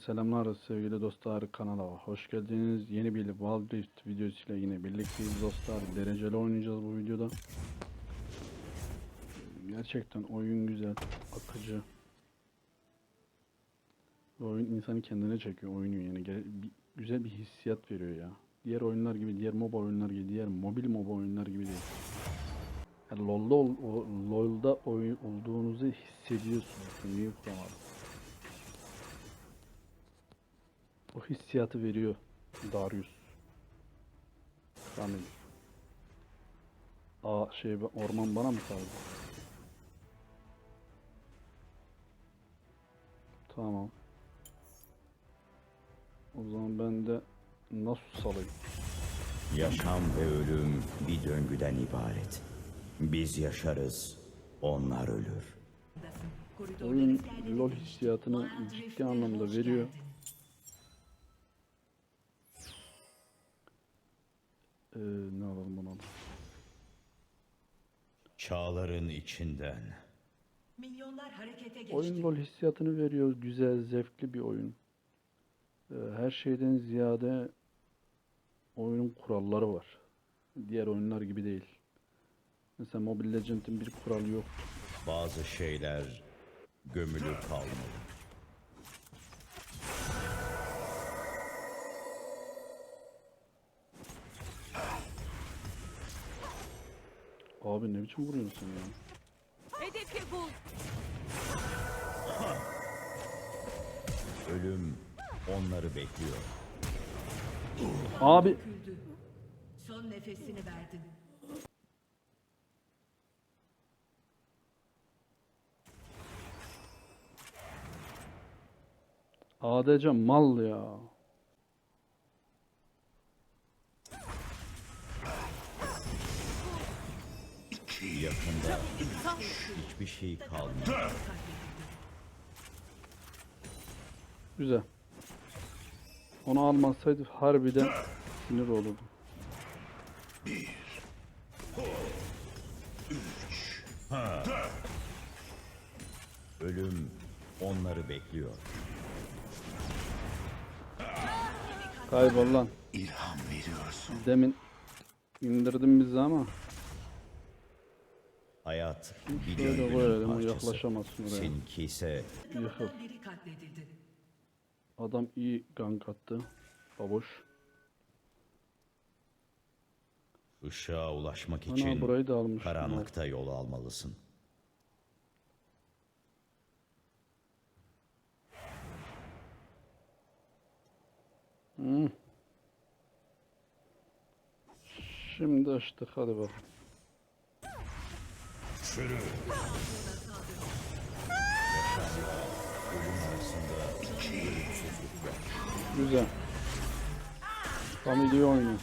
selamlar sevgili dostlar kanala hoş geldiniz. Yeni bir Wild Rift videosuyla yine birlikteyiz dostlar. Dereceli oynayacağız bu videoda. Gerçekten oyun güzel, akıcı. Bu oyun insanı kendine çekiyor oyunu yani güzel bir hissiyat veriyor ya. Diğer oyunlar gibi, diğer MOBA oyunlar gibi, diğer mobil MOBA oyunlar gibi değil. Yani LoL'da, LoL'da oyun olduğunuzu hissediyorsunuz. Cümleyi kuramadım. O hissiyatı veriyor Darius. Kamil. Aa şey orman bana mı kaldı? Tamam. O zaman ben de nasıl salayım? Yaşam ve ölüm bir döngüden ibaret. Biz yaşarız, onlar ölür. Oyun LoL hissiyatını ciddi anlamda veriyor. Ee, ne alalım bunu alalım. Çağların içinden. Milyonlar harekete geçti. Oyun LoL hissiyatını veriyor. Güzel, zevkli bir oyun. Ee, her şeyden ziyade oyunun kuralları var. Diğer oyunlar gibi değil. Mesela Mobile Legends'in bir kuralı yok. Bazı şeyler gömülü kalmalı. Abi ne biçim vuruyorsun sen ya? Hedefi bul. Ölüm onları bekliyor. Abi. Son nefesini verdin. ADC mal ya. Yakında hiçbir şey kalmıyor. Güzel. Onu almasaydı harbiden sinir olurdum. Ölüm onları bekliyor. Kaybol lan. İlham veriyorsun. Demin indirdin bizi ama Hayat bir şöyle döngünün koyalım parçası. yaklaşamazsın oraya. Seninki ise Yıkıl. Takımdan biri katledildi. Adam iyi gank attı. Baboş. ışığa ulaşmak Ana için burayı da almış. karanlıkta yol almalısın. Şimdi açtık hadi bakalım. Güzel. Tam iyi oynuyor.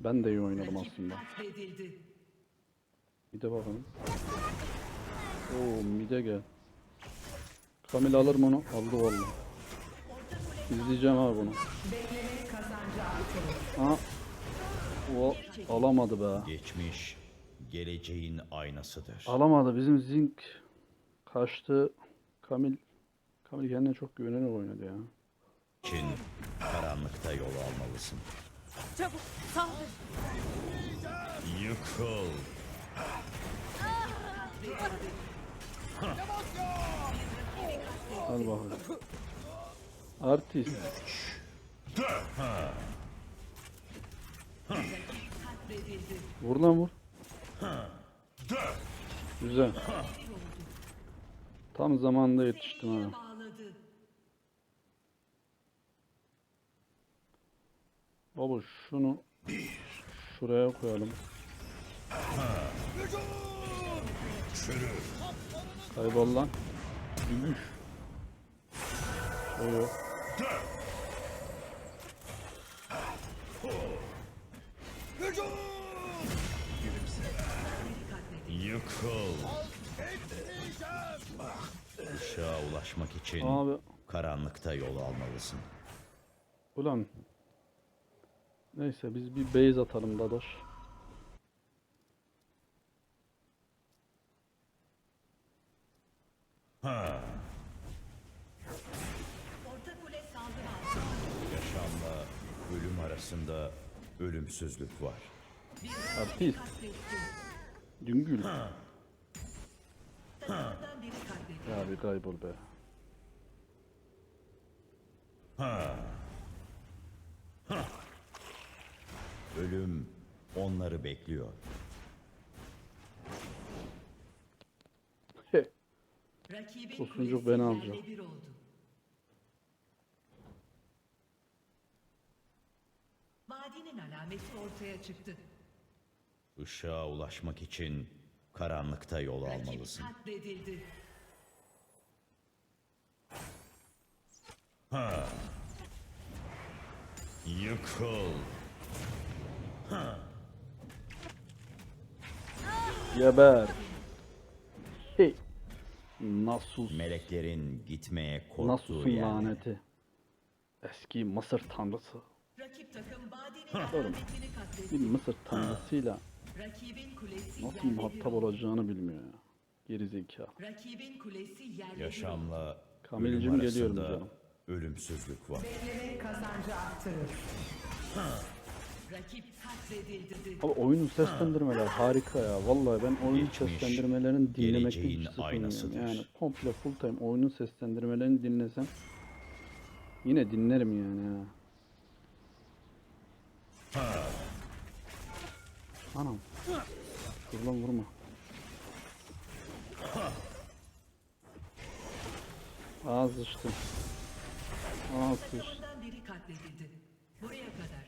Ben de iyi oynadım aslında. Bir de bakalım. Oo mide gel. Kamil alır mı onu? Aldı vallahi. İzleyeceğim abi bunu. Ha. O alamadı be. Geçmiş geleceğin aynasıdır. Alamadı. Bizim Zink kaçtı. Kamil Kamil kendine çok güvenerek oynadı ya. için karanlıkta yol almalısın. Çabuk saldır. Yıkıl. Hadi bakalım. Artist. Vur lan vur. Güzel. Tam zamanında yetiştim. Bağladı. Baba şunu şuraya koyalım. Kaybol lan. Gümüş. Yok. Yıkıl. Işığa ulaşmak için Abi karanlıkta yol almalısın. ulan. Neyse biz bir base atalım Dadoş. Orta kule saldırı altında. Yaşamla ölüm arasında ölümsüzlük var. Artist. Düngül. Takımından bir kaybol be. Ölüm onları bekliyor. Tosuncuk beni alacak. Vadinin alameti ortaya çıktı. Işığa ulaşmak için karanlıkta yol Rakip almalısın. katledildi. Yıkıl. Geber. Hey. Nasus. Meleklerin gitmeye korktuğu Nasus'un yer. laneti. Eski Mısır tanrısı. Rakip takım alametini Bir. Mısır tanrısıyla Rakibin kulesi nasıl muhatap olacağını bilmiyor ya. Geri zeka. Yaşamla Kamilcim geliyorum canım. Ölümsüzlük var. Beklemek kazancı arttırır. Rakip katledildi. Abi oyunun seslendirmeler harika ya. Vallahi ben oyun Geçmiş, seslendirmelerini dinlemekten geleceğin hiç sıkılmıyorum. aynasıdır. Yani komple full time oyunun seslendirmelerini dinlesem yine dinlerim yani ya. Anam. Dur lan vurma. Ağız sıçtı. Biri katledildi. Buraya kadar.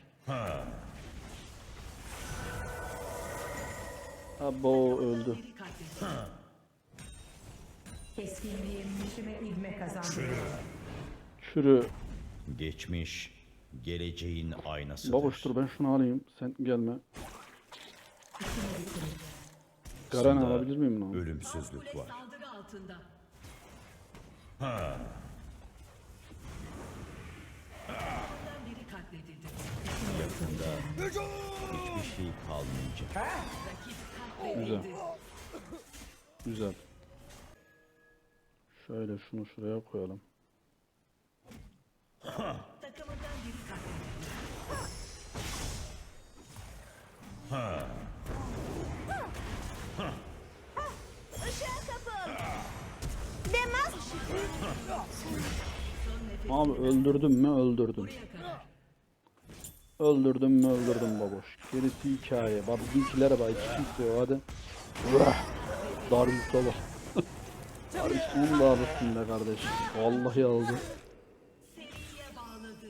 Abo öldü. Biri katledildi. Keskinliğim işime ivme kazandırır. Çürü. Geçmiş geleceğin aynasıdır. Babuş dur ben şunu alayım. Sen gelme. Garan Aslında alabilir miyim lan? Ölümsüzlük Kule var. saldırı altında. Kalmayacak. Katledildi. Güzel. Şöyle şunu şuraya koyalım. Takımından biri katledildi. Son nefes Abi öldürdüm mü öldürdüm. Öldürdüm mü öldürdüm baboş. Gerisi hikaye. Bak bizimkilere bak iki kimse hadi. Vah! Darius'a bak. Darius onu da alırsın be kardeşim. Vallahi aldı.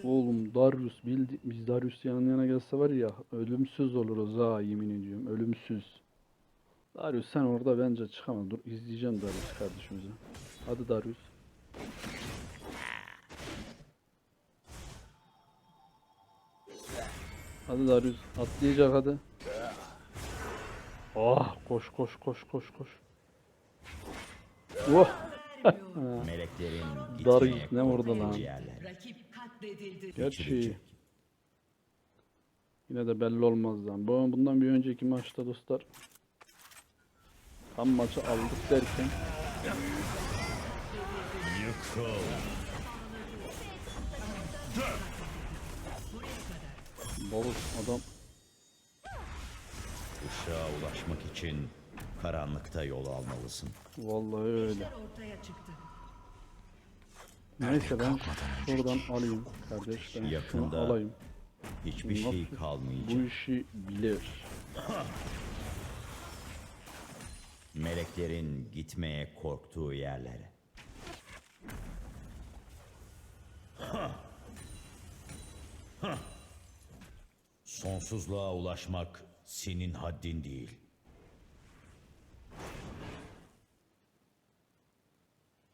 Oğlum Darius bildi biz Darius yan yana gelse var ya ölümsüz oluruz ha yemin ediyorum ölümsüz. Darius sen orada bence çıkamaz. Dur izleyeceğim Darius kardeşimizi. Hadi Darius. Hadi Darius atlayacak hadi. Oh koş koş koş koş koş. Oh. Meleklerin Darius ne vurdu lan? yerler. Rakip katledildi. Gerçi yine de belli olmaz lan. Bu bundan bir önceki maçta dostlar tam maçı aldık derken Yıkıl. Balık adam Işığa ulaşmak için karanlıkta yol almalısın. vallahi öyle. Ortaya çıktı. Neyse ben şuradan alayım kardeş ben şunu Yakında alayım. Hiçbir şey Nasıl kalmayacak. Bu işi bilir. Meleklerin gitmeye korktuğu yerlere. Sonsuzluğa ulaşmak senin haddin değil.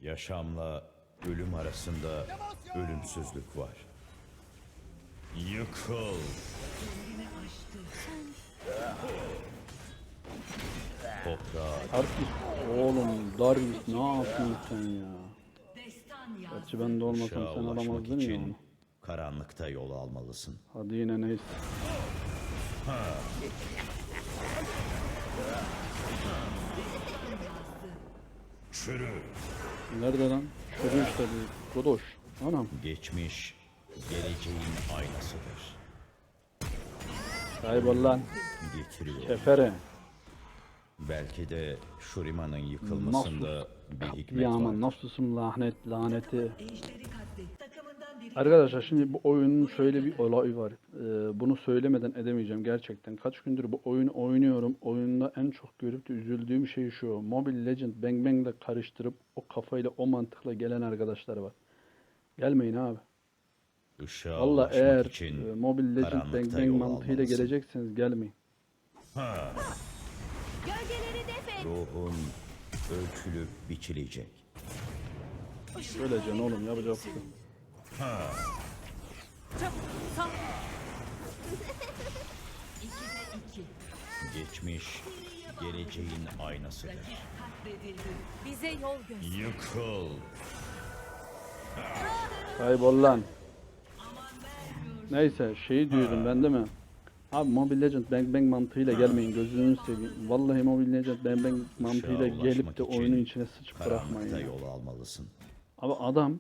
Yaşamla ölüm arasında ölümsüzlük var. Yıkıl. Toprağa Artık oğlum Darius ne yapıyorsun sen ya? Gerçi ben de olmasam sen alamazdın ya onu. Karanlıkta yol almalısın. Hadi yine neyse. Çürü. Nerede lan? Şurada işte bir Godoş. Anam. Geçmiş, geleceğin aynasıdır. Kaybol lan. Getiriyor. Kefere. Belki de Shuriman'ın yıkılmasında bir hikmet Yaman var. nasılsın lanet laneti. Arkadaşlar şimdi bu oyunun şöyle bir olayı var. Ee, bunu söylemeden edemeyeceğim gerçekten. Kaç gündür bu oyunu oynuyorum. Oyunda en çok görüp de üzüldüğüm şey şu. Mobile Legend Bang Bang ile karıştırıp o kafayla o mantıkla gelen arkadaşlar var. Gelmeyin abi. Işığa Valla eğer için e, Mobile Legend Bang Bang mantığıyla gelecekseniz gelmeyin. Et. Ruhun ölçülüp biçilecek. Böylece oğlum yapacak bir şey Geçmiş, geleceğin aynasıdır. Bize yol göster. Yıkıl. Kaybol lan. Neyse şeyi diyordum ben değil mi? Abi Mobile Legend Bang Bang mantığıyla gelmeyin gözünü seveyim. Vallahi Mobile Legend Bang Bang mantığıyla gelip de için oyunun içine sıçıp bırakmayın. Ya. yol almalısın. Abi adam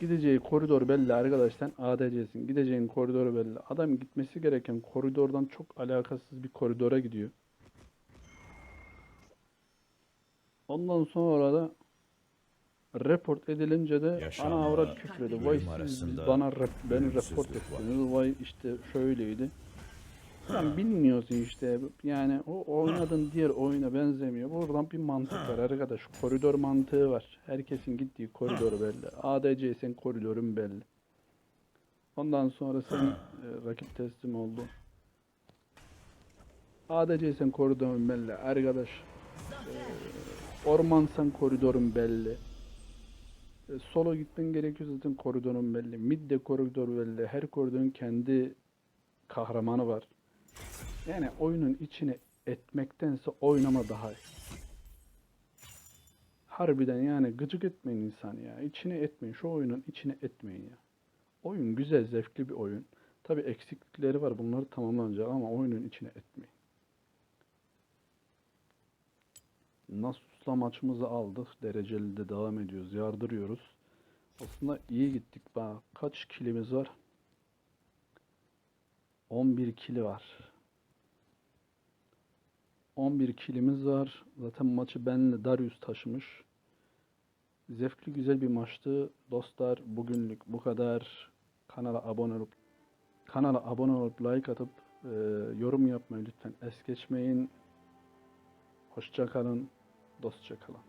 gideceği koridor belli arkadaş sen ADC'sin. Gideceğin koridor belli. Adam gitmesi gereken koridordan çok alakasız bir koridora gidiyor. Ondan sonra da report edilince de Yaşamla ana avrat küfredi. Vay siz bana rep, beni report ettiniz. Vay işte şöyleydi. Sen bilmiyorsun işte yani o oynadığın diğer oyuna benzemiyor. Buradan bir mantık var arkadaş. Koridor mantığı var. Herkesin gittiği koridor belli. ADC sen koridorun belli. Ondan sonra sen e, rakip teslim oldu. ADC sen koridorun belli. Arkadaş e, orman sen koridorun belli. E, Solo gitmen gerekiyor zaten koridorun belli. Mid de koridor belli. Her koridorun kendi kahramanı var. Yani oyunun içine etmektense oynama daha iyi. Harbiden yani gıcık etmeyin insanı ya. İçine etmeyin. Şu oyunun içine etmeyin ya. Oyun güzel, zevkli bir oyun. Tabi eksiklikleri var. Bunları tamamlanacak ama oyunun içine etmeyin. Nasus'la maçımızı aldık. Dereceli de devam ediyoruz. Yardırıyoruz. Aslında iyi gittik. Bak kaç kilimiz var? 11 kili var. 11 kilimiz var. Zaten maçı benle Darius taşımış. Zevkli güzel bir maçtı. Dostlar bugünlük bu kadar. Kanala abone olup kanala abone olup like atıp e, yorum yapmayı lütfen es geçmeyin. Hoşça kalın. Dostça kalın.